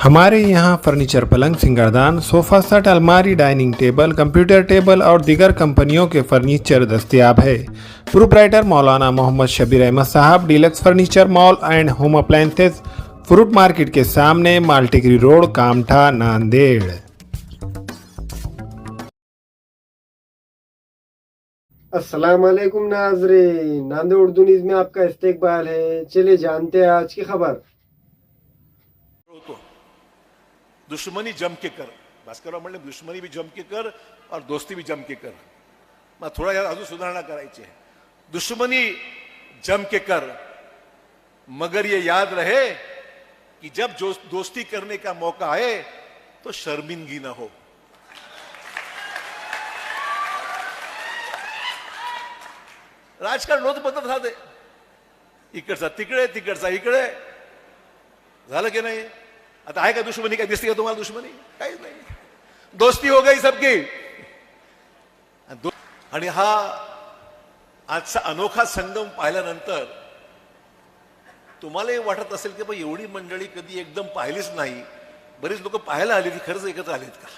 हमारे यहाँ फर्नीचर, पलंग, सिंगारदान, सोफा सेट, अलमारी, डाइनिंग टेबल, कंप्यूटर टेबल और दीगर कंपनियों के फर्नीचर दस्तियाब है। प्रोप्राइटर मौलाना मोहम्मद शबीर अहमद साहब, deluxe furniture mall and home appliances, fruit market के सामने माल्टिग्री रोड, कामठा, नांदेड़। अस्सलाम वालेकुम नाजरीन, नांदेड़ उर्दू न्यूज़ में आपका इस्तेकबाल है। चलिए जानते हैं आज की खबर। दुश्मनी जम के कर. भास्करराव म्हणले दुश्मनी भी जम के कर और दोस्ती भी जम के कर. मग थोडा यात अजून सुधारणा करायची आहे. दुश्मनी जम के कर. मगर ये याद रहे कि जब जो दोस्ती करने का मौका आए तो शर्मिंदगी ना हो. राजकारण रोज बदलत राहते इकडचा तिकडे तिकडचा इकडे. झालं की नाही? आता आहे का दुश्मनी? काय दिसते का तुम्हाला दुश्मनी? काहीच नाही. दोस्ती हो गई सबकी. आणि दो- आणि हा आजचा अनोखा संगम पाहिल्यानंतर तुम्हालाही वाटत असेल की बा एवढी मंडळी कधी एकदम पाहिलीच नाही. बरीच लोक पाहायला आली ती खरंच एकत्र आलेत का?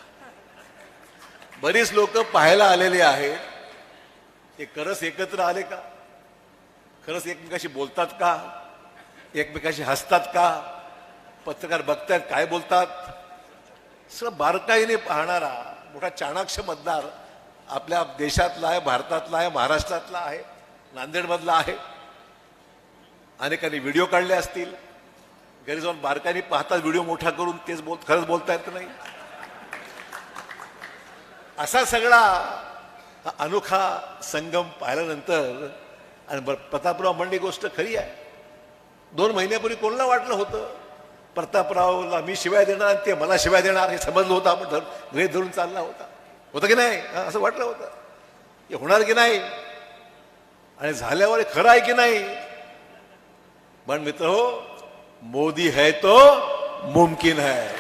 बरीच लोक पाहायला आलेले आहेत. ते खरंच एकत्र आले का? खरंच एकमेकाशी बोलतात का? एकमेकाशी हसतात का? पत्रकार बघतायत काय बोलतात? सगळं बारकाईने पाहणारा मोठा चाणाक्ष मतदार आपल्या देशातला आहे भारतातला आहे महाराष्ट्रातला आहे नांदेडमधला आहे. अनेकांनी व्हिडिओ काढले असतील. घरी जाऊन बारकाईने पाहतात व्हिडिओ मोठा करून तेच बोल खरंच बोलता येत नाही? असा सगळा हा अनोखा संगम पाहिल्यानंतर आणि प्रतापराव म्हणली गोष्ट खरी आहे. दोन महिन्यापूर्वी कोणाला वाटलं होतं? प्रतापरावला मी शिवाय देणार आणि ते मला शिवाय देणार हे समजलं होतं आपण धर गृह धरून चालला होता. होतं की नाही? असं वाटलं होतं. हे होणार की नाही? आणि झाल्यावर खरं आहे की नाही? पण मित्र हो मोदी है तो मुमकिन है.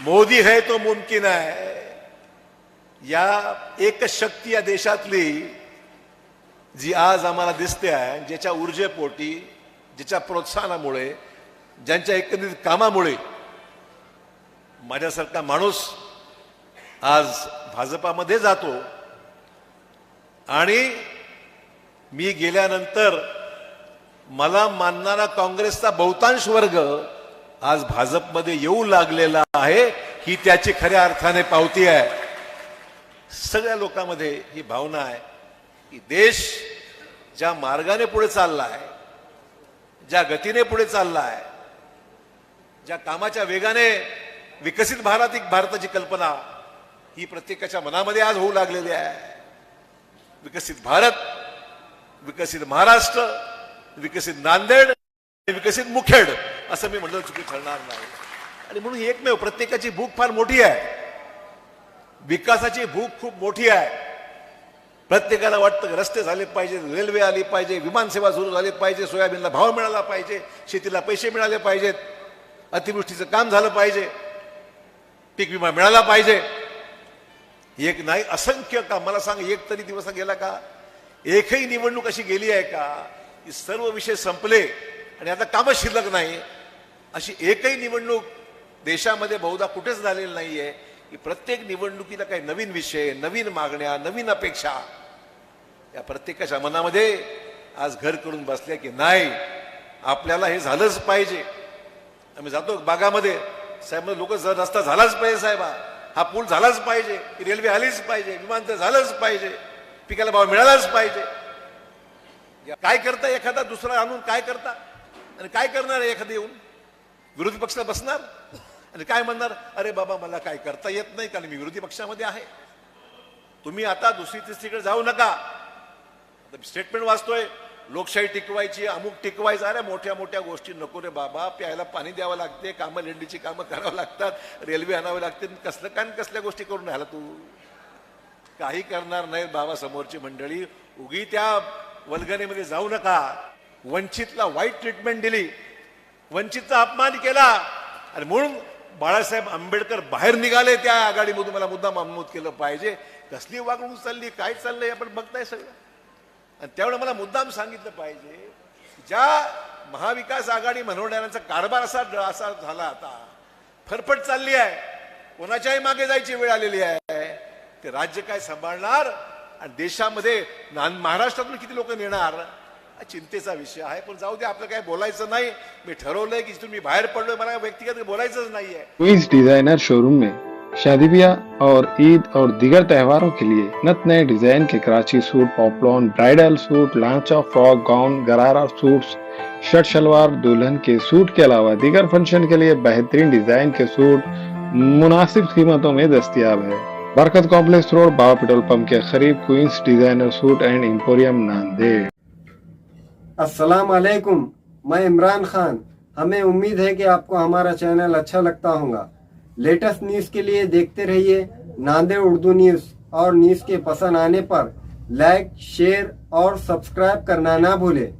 मोदी है तो मुमकिन है. या एक शक्ती या देशातली जी आज आम्हाला दिसते आहे ज्याच्या ऊर्जेपोटी ज्याच्या प्रोत्साहनामुळे ज्यांच्या एकंदरीत कामामुळे माझ्यासारखा माणूस आज भाजपामध्ये जातो आणि मी गेल्यानंतर मला मानणारा काँग्रेसचा बहुतांश वर्ग आज भाजपमध्ये येऊ लागलेला आहे ही त्याची खऱ्या अर्थाने पावती आहे. सगळ्या लोकांमध्ये ही भावना आहे की देश ज्या मार्गाने पुढे चालला आहे ज्या गतीने पुढे चालला आहे ज्या कामाच्या वेगाने विकसित भारत एक भारताची कल्पना ही प्रत्येकाच्या मनामध्ये आज होऊ लागलेली आहे. विकसित भारत विकसित महाराष्ट्र विकसित नांदेड आणि विकसित मुखेड असं मी म्हटलं चुकी ठरणार नाही. आणि म्हणून ही एकमेव प्रत्येकाची भूक फार मोठी आहे. विकासाची भूक खूप मोठी आहे. प्रत्येकाला वाटतं रस्ते झाले पाहिजे रेल्वे आली पाहिजे विमानसेवा सुरू झाली पाहिजे सोयाबीनला भाव मिळाला पाहिजे शेतीला पैसे मिळाले पाहिजेत. अतिवृष्टीचं काम झालं पाहिजे. पीक विमा मिळाला पाहिजे. एक नाही असंख्य का मला सांग एक तरी दिवस गेला का? एकही निवडणूक अशी गेली आहे का? की सर्व विषय संपले आणि आता कामच शिल्लक नाही. अशी एकही निवडणूक देशामध्ये बहुधा कुठेच झालेली नाहीये. की प्रत्येक निवडणुकीला काही नवीन विषय नवीन मागण्या नवीन अपेक्षा या प्रत्येकाच्या मनामध्ये आज घर करून बसल्या की नाही आपल्याला हे झालंच पाहिजे. आम्ही जातो बागामध्ये. साहेब लोक रस्ता झालाच पाहिजे साहेबा. हा. पूल झालाच पाहिजे. रेल्वे आलीच पाहिजे. विमानतळ झालंच पाहिजे. पिकाला भाव मिळालाच पाहिजे. या- काय करता एखादा दुसरा आणून काय करता? आणि काय करणार एखादं येऊन? विरोधी पक्षाला बसणार? आणि काय म्हणणार? अरे बाबा मला काय करता येत नाही कारण मी विरोधी पक्षामध्ये आहे. तुम्ही आता दुसरी तिसरीकडे जाऊ नका. स्टेटमेंट वाचतोय. लोकशाही टिकवायची अमुक टिकवायचं अरे मोठ्या मोठ्या गोष्टी नको रे बाबा प्यायला पाणी द्यावं लागते कामं लेंडीची कामं करावं लागतात रेल्वे आणावी लागते कसलं काय कसल्या गोष्टी करून राहिला तू? काही करणार नाहीत बाबा समोरची मंडळी. उगी त्या वल्गणीमध्ये जाऊ नका. वंचितला वाईट ट्रीटमेंट दिली. वंचितचा अपमान केला. आणि म्हणून बाळासाहेब आंबेडकर बाहेर निघाले त्या आघाडीमधून. मला मुद्दाम अमूद केलं पाहिजे. कसली वागणूक चालली काय चाललंय आपण बघताय सगळं. आणि त्यावेळेला मला मुद्दाम सांगितलं पाहिजे ज्या महाविकास आघाडी म्हणवणाऱ्यांचा कारभार असा असा झाला आता फरफट चालली आहे. कोणाच्याही मागे जायची वेळ आलेली आहे. ते राज्य काय सांभाळणार? आणि देशामध्ये महाराष्ट्रातून किती लोक नेणार? हा चिंतेचा विषय आहे पण जाऊ दे आपलं काय बोलायचं नाही. मी ठरवलंय की तुम्ही मी बाहेर पडलोय मला व्यक्तिगत बोलायचंच नाहीये. डिझायनर शोरूम में? शादी ब्याह और ईद और दीगर त्योहारों के लिए नत नए डिज़ाइन के कराची सूट, पॉपलॉन, ब्राइडल सूट, लांचा, फ्रॉक, गाउन, गरारा सूट्स, शर्ट, शलवार, दुल्हन के सूट के अलावा दीगर फ़ंक्शन के लिए बेहतरीन डिज़ाइन के सूट मुनासिब कीमतों में दस्तियाब है। Barkat complex road, Baba petrol pump के करीब queens designer suit and emporium Nanded अस्सलाम वालेकुम मैं इमरान खान। हमें उम्मीद है कि आपको हमारा चैनल अच्छा लगता होगा। लेटेस्ट न्यूज़ के लिए देखते रहिए नांदेड़ उर्दू न्यूज़ और न्यूज़ के पसंद आने पर लाइक शेयर और सब्सक्राइब करना ना भूलें।